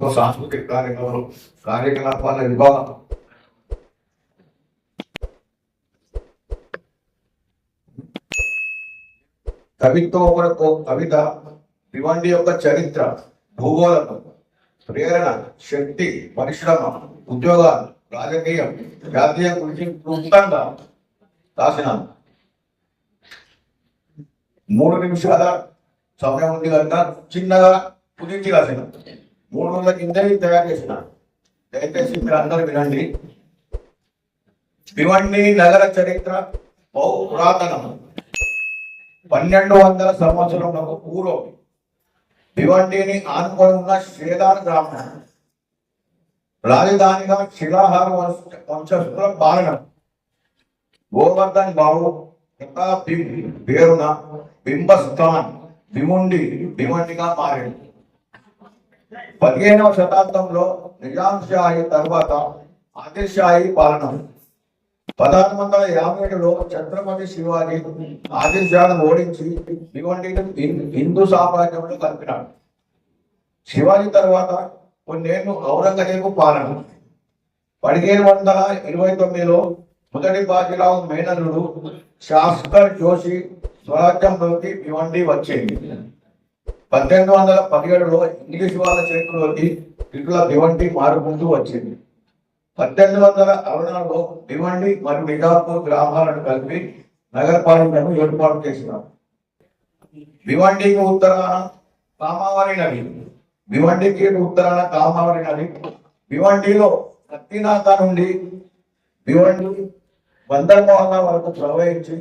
సాంస్కృతిక కార్యక్రమాలు కార్యకలాపాల విభాగం కవిత్వం కొరకు కవిత భివండి యొక్క చరిత్ర భూగోళం ప్రేరణ శక్తి పరిశ్రమ ఉద్యోగాలు రాజకీయం జాతీయ గురించి క్లుప్తంగా రాసిన మూడు నిమిషాల సమయం ఉంది కనుక చిన్నగా కుదించి రాసిన మూడు వందల కిందనే తయారు చేసిన. దయచేసి మీరు అందరూ వినండి. భివండి నగర చరిత్ర బహు పురాతనం పన్నెండు వందల సంవత్సరములకు పూర్వం భివండిని ఆనుకొని ఉన్న శ్రీదాన్ గ్రామం రాజధానిగా శిలాహార వంశ- వంశస్థుల పాలన. గోవర్ధన్ బాబు ఇంకా పేరున బింబస్థాన్ బిముండి భివండిగా మారింది. పదిహేనవ శతాబ్దంలో నిజాం తర్వాత ఆదిల్ షాహీ పాలన. పదహారు వందల యాభై ఏడులో ఛత్రపతి శివాజీ ఆదిల్షాను ఓడించి భివండిని హిందూ సామ్రాజ్యంలో కలిపినాడు. శివాజీ తర్వాత కొన్నేళ్ళు ఔరంగజేబు పాలన. పదిహేను వందల ఇరవై తొమ్మిదిలో మొదటి బాజీరావు మేనల్లుడు శాస్కర్ జోషి స్వరాజ్యంలోకి భివండి వచ్చింది పద్దెనిమిది వందల పదిహేడులో ఇంగ్లీష్ వాళ్ళ చేతిలోకి ఇట్ల భివండి మారుకుంటూ వచ్చింది. పద్దెనిమిది వందల అరవై నాలుగులో భివండి మరియు నిజాపూర్ గ్రామాలను కలిపి నగరపాలికను ఏర్పాటు చేసినారు. భివండికి ఉత్తరాన కామావరి నది భివండికి ఉత్తరాన కామావరి నది భివండిలో కత్తినాక నుండి భివండి బందర్మోహన వరకు ప్రవహించి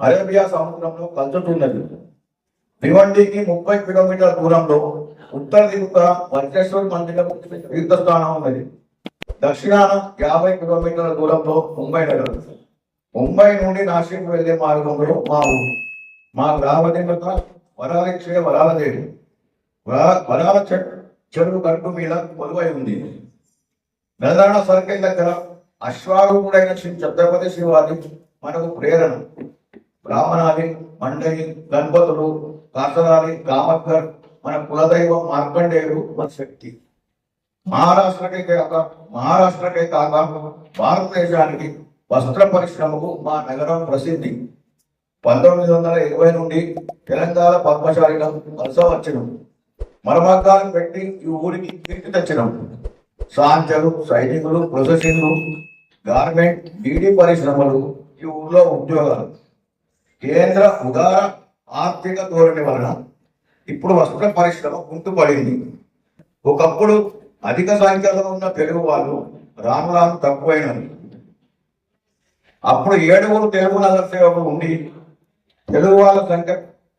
అరేబియా సముద్రంలో కలుచుతున్నది భివండికి ముప్పై కిలోమీటర్ల దూరంలో ఉత్తర దిగుక వజ్రేశ్వర మందిరం తీర్థస్థానం ఉన్నది. దక్షిణాన యాభై కిలోమీటర్ల దూరంలో ముంబై నగరం. ముంబై నుండి నాసిక్ వెళ్ళే మార్గంలో మా ఊరు. మా గ్రామ దేవత వరాలిచ్చే వరాల దేవి వరా- వరాల చెట్టు చెరువు గట్టు మీద కొలువై ఉంది. నల్లాడ సర్కిల్ దగ్గర అశ్వారూపుడైన శ్రీ ఛత్రపతి శివాజీ మనకు ప్రేరణ. బ్రాహ్మణాది మండలి గణపతులు కాసరాలి రామక్కర్ మన కులదైవం మార్కండేయుడు మన శక్తి మహారాష్ట్రకే కాక మహారాష్ట్రకే కాక భారతదేశానికి వస్త్ర పరిశ్రమకు మా నగరం ప్రసిద్ధి. పంతొమ్మిది వందల ఇరవై నుండి తెలంగాణ పద్మశాలిగా వలస వచ్చినం. మరమగ్గాలు పెట్టి ఈ ఊరికి కీర్తి తెచ్చినాం. సాంచలు సైనికులు ప్రొసెసింగ్లు గార్మెంట్ బీడీ పరిశ్రమలు ఈ ఊర్లో ఉద్యోగాలు. కేంద్ర ఉదార ఆర్థిక ధోరణి వలన ఇప్పుడు వస్త్ర పరిశ్రమ గుంటుపడింది. ఒకప్పుడు అధిక సంఖ్యలో ఉన్న తెలుగు వాళ్ళు రాను రాను తక్కువైనది అప్పుడు ఏడుగురు తెలుగు నగర సేవకులు ఉండి తెలుగు వాళ్ళ సంఖ్య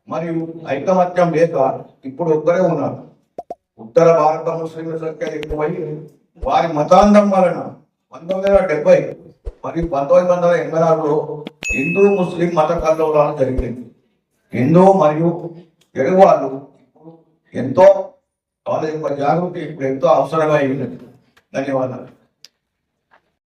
మరియు ఐకమత్యం లేక ఇప్పుడు ఒక్కరే ఉన్నారు. ఉత్తర భారత ముస్లింల సంఖ్య ఎక్కువై వారి మతాంధం వలన పంతొమ్మిది వందల డెబ్బై మరియు పంతొమ్మిది వందల ఎనభై నాలుగులో హిందూ ముస్లిం మత కల్లోలాలు జరిగింది హిందూ మరియు తెలుగు వాళ్ళు ఎంతో వాళ్ళ యొక్క జాగృతి ఇప్పుడు ఎంతో అవసరమై ఉన్నది. ధన్యవాదాలు.